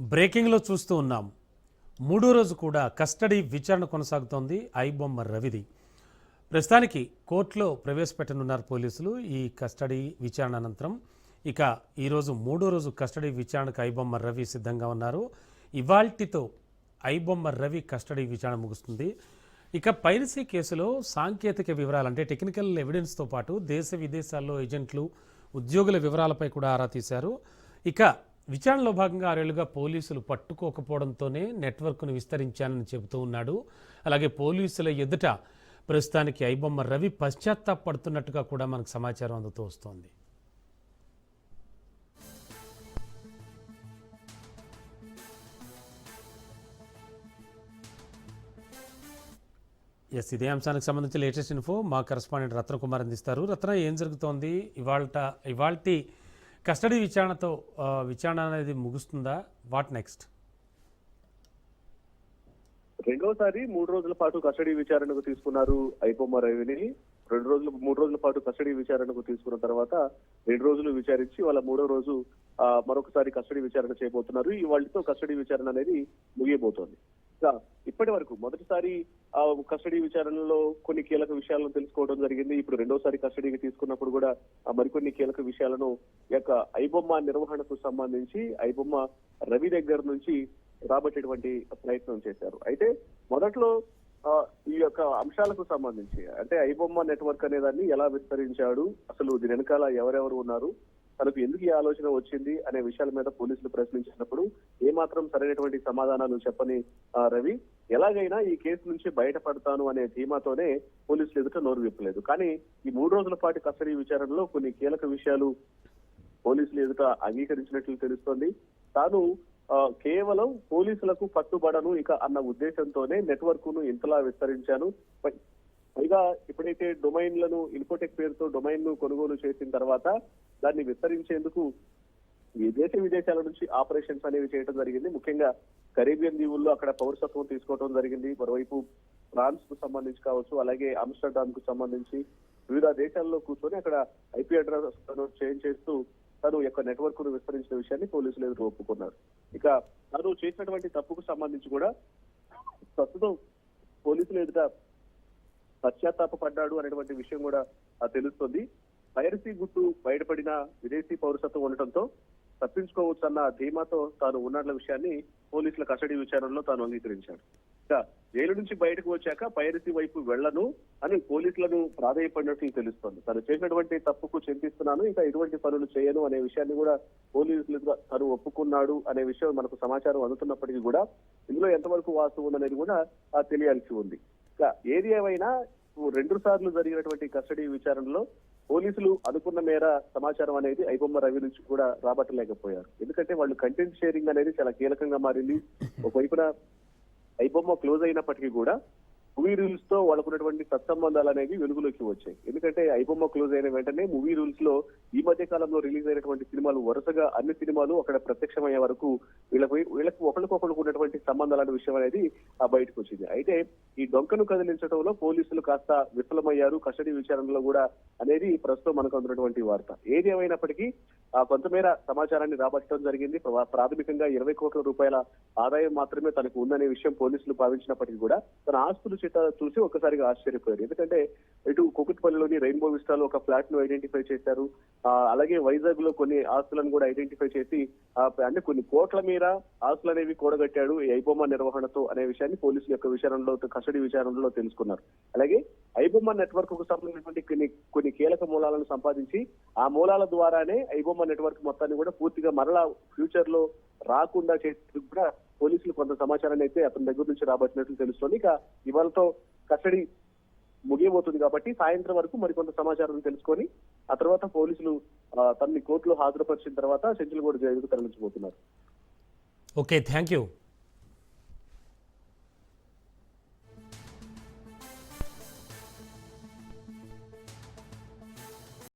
బ్రేకింగ్లో చూస్తూ ఉన్నాం. మూడో రోజు కూడా కస్టడీ విచారణ కొనసాగుతోంది ఐబొమ్మ రవిది. ప్రస్తుతానికి కోర్టులో ప్రవేశపెట్టనున్నారు పోలీసులు ఈ కస్టడీ విచారణ అనంతరం. ఇక ఈరోజు మూడో రోజు కస్టడీ విచారణకు ఐబొమ్మ రవి సిద్ధంగా ఉన్నారు. ఇవాల్టితో ఐబొమ్మ రవి కస్టడీ విచారణ ముగుస్తుంది. ఇక పైరసీ కేసులో సాంకేతిక వివరాలు అంటే టెక్నికల్ ఎవిడెన్స్తో పాటు దేశ విదేశాల్లో ఏజెంట్లు ఉద్యోగుల వివరాలపై కూడా ఆరా తీశారు. ఇక విచారణలో భాగంగా ఆరేళ్ళుగా పోలీసులు పట్టుకోకపోవడంతోనే నెట్వర్క్ను విస్తరించానని చెబుతూ ఉన్నాడు. అలాగే పోలీసుల ఎదుట ప్రస్తుతానికి ఐబొమ్మ రవి పశ్చాత్తాపడుతున్నట్టుగా కూడా మనకు సమాచారం అందుతూ వస్తోంది. ఎస్ ఇదే అంశానికి సంబంధించి లేటెస్ట్ ఇన్ఫో మా కరెస్పాండెంట్ రత్నకుమార్ అందిస్తారు. రత్న ఏం జరుగుతోంది? ఇవాళ ఇవాల్టి కస్టడీ విచారణతో విచారణ అనేది ముగుస్తుందా? వాట్ నెక్స్ట్ రెండోసారి మూడు రోజుల పాటు కస్టడీ విచారణకు తీసుకున్నారు ఐబొమ్మ రవిని. రెండు రోజులు మూడు రోజుల పాటు కస్టడీ విచారణకు తీసుకున్న తర్వాత రెండు రోజులు విచారించి వాళ్ళ మూడో రోజు మరొకసారి కస్టడీ విచారణ చేయబోతున్నారు. ఈ వాళ్ళతో కస్టడీ విచారణ అనేది ముగియబోతోంది. ఇంకా ఇప్పటి వరకు మొదటిసారి ఆ కస్టడీ విచారణలో కొన్ని కీలక విషయాలను తెలుసుకోవడం జరిగింది. ఇప్పుడు రెండోసారి కస్టడీకి తీసుకున్నప్పుడు కూడా మరికొన్ని కీలక విషయాలను యొక్క ఐబొమ్మ నిర్వహణకు సంబంధించి ఐబొమ్మ రవి దగ్గర నుంచి రాబట్టేటువంటి ప్రయత్నం చేశారు. అయితే మొదట్లో ఈ యొక్క అంశాలకు సంబంధించి అంటే ఐబొమ్మ నెట్వర్క్ అనే దాన్ని ఎలా విస్తరించాడు? అసలు దీని వెనకాల ఎవరెవరు ఉన్నారు? తనకు ఎందుకు ఈ ఆలోచన వచ్చింది అనే విషయాల మీద పోలీసులు ప్రశ్నించినప్పుడు ఏమాత్రం సరైనటువంటి సమాధానాలు చెప్పని రవి ఎలాగైనా ఈ కేసు నుంచి బయటపడతాను అనే ధీమాతోనే పోలీసులు ఎదుట నోరు విప్పలేదు. కానీ ఈ మూడు రోజుల పాటు కస్టడీ విచారణలో కొన్ని కీలక విషయాలు పోలీసులు ఎదుట అంగీకరించినట్లు తెలుస్తోంది. తాను కేవలం పోలీసులకు పట్టుబడను ఇక అన్న ఉద్దేశంతోనే నెట్వర్క్ను ఇంతలా విస్తరించాను. పైగా ఎప్పుడైతే డొమైన్లను ఇన్ఫోటెక్ పేరుతో డొమైన్ను కొనుగోలు చేసిన తర్వాత దాన్ని విస్తరించేందుకు విదేశ దేశ విదేశాల నుంచి ఆపరేషన్స్ అనేవి చేయడం జరిగింది. ముఖ్యంగా కరేబియన్ దీవుల్లో అక్కడ పౌరసత్వం తీసుకోవడం జరిగింది. మరోవైపు ఫ్రాన్స్కు సంబంధించి కావచ్చు అలాగే ఆమ్స్టర్డామ్కు సంబంధించి వివిధ దేశాల్లో కూర్చొని అక్కడ ఐపీ అడ్రస్ చేంజ్ చేస్తూ తను యొక్క నెట్వర్క్ను విస్తరించిన విషయాన్ని పోలీసులు ఎదురు ఒప్పుకున్నారు. ఇక తను చేసినటువంటి తప్పుకు సంబంధించి కూడా ప్రస్తుతం పోలీసులు ఎదుట పశ్చాత్తాపడ్డాడు అనేటువంటి విషయం కూడా తెలుస్తుంది. పైరసీ గుట్టు బయటపడిన విదేశీ పౌరసత్వం ఉండటంతో తప్పించుకోవచ్చన్న ధీమాతో తాను ఉన్నట్ల విషయాన్ని పోలీసుల కస్టడీ విచారణలో తాను అంగీకరించాడు. ఇక జైలు నుంచి బయటకు వచ్చాక పైరసీ వైపు వెళ్ళను అని పోలీసులను ప్రాధాయపడినట్లు తెలుస్తోంది. తను చేసినటువంటి తప్పుకు చింతిస్తున్నాను ఇంకా ఎటువంటి పనులు చేయను అనే విషయాన్ని కూడా పోలీసులు తను ఒప్పుకున్నాడు అనే విషయం మనకు సమాచారం అందుతున్నప్పటికీ కూడా ఇందులో ఎంతవరకు వాస్తవం అనేది కూడా తెలియాల్సి ఉంది. ఏది ఏమైనా రెండు సార్లు జరిగినటువంటి కస్టడీ విచారణలో పోలీసులు అనుకున్న మేర సమాచారం అనేది ఐబొమ్మ రవి నుంచి కూడా రాబట్టలేకపోయారు. ఎందుకంటే వాళ్ళు కంటెంట్ షేరింగ్ అనేది చాలా కీలకంగా మారింది. ఒకవైపున ఐబొమ్మ క్లోజ్ అయినప్పటికీ కూడా మూవీ రూల్స్తో వాళ్ళకున్నటువంటి సత్సంబంధాలు అనేవి వెలుగులోకి వచ్చాయి. ఎందుకంటే ఐబొమ్మ క్లోజ్ అయిన వెంటనే మూవీ రూల్స్లో ఈ మధ్య కాలంలో రిలీజ్ అయినటువంటి సినిమాలు వరుసగా అన్ని సినిమాలు అక్కడ ప్రత్యక్షమయ్యే వరకు వీళ్ళకి వీళ్ళకి ఒకరికొకరికి ఉన్నటువంటి సంబంధాలు అనే విషయం అనేది ఆ బయటకు వచ్చింది. అయితే ఈ డొంకను కదిలించడంలో పోలీసులు కాస్త విఫలమయ్యారు. కస్టడీ విచారణలో కూడా అనేది ప్రస్తుతం మనకు అందుతున్నటువంటి వార్త. ఏది ఏమైనప్పటికీ ఆ కొంతమేర సమాచారాన్ని రాబట్టడం జరిగింది. ప్రాథమికంగా ఇరవై కోట్ల రూపాయల ఆదాయం మాత్రమే తనకు ఉందనే విషయం పోలీసులు భావించినప్పటికీ కూడా తన ఆస్తులు చిట చూసి ఒకసారిగా ఆశ్చర్యపోయారు. ఎందుకంటే ఇటు కుకుట్పల్లిలోని రెయిన్బో విస్టాలో ఒక ఫ్లాట్ను ఐడెంటిఫై చేశారు. అలాగే వైజాగ్లో కొన్ని ఆస్తులను కూడా ఐడెంటిఫై చేసి అంటే కొన్ని కోట్ల మీద ఆస్తులు అనేవి కూడగట్టాడు ఈ ఐబొమ్మ నిర్వహణతో అనే విషయాన్ని పోలీసుల యొక్క విచారణలో కస్టడీ విచారణలో తెలుసుకున్నారు. అలాగే ఐబొమ్మ నెట్వర్క్కు సంబంధించినటువంటి కొన్ని కొన్ని కీలక మూలాలను సంపాదించి ఆ మూలాల ద్వారానే ఐబొమ్మ నెట్వర్క్ మొత్తాన్ని కూడా పూర్తిగా మరలా ఫ్యూచర్లో రాకుండా చేసి కూడా పోలీసులు కొంత సమాచారాన్ని అయితే అతని దగ్గర నుంచి రాబట్టినట్లు తెలుస్తోంది. ఇక ఇవాళతో కస్టడీ ముగియబోతుంది కాబట్టి సాయంత్రం వరకు మరికొంత సమాచారం తెలుసుకొని ఆ తర్వాత పోలీసులు తనని కోర్టులో హాజరుపరిచిన తర్వాత సెంచుల్ కూడా జైలుకు తరలించబోతున్నారు. Okay thank you.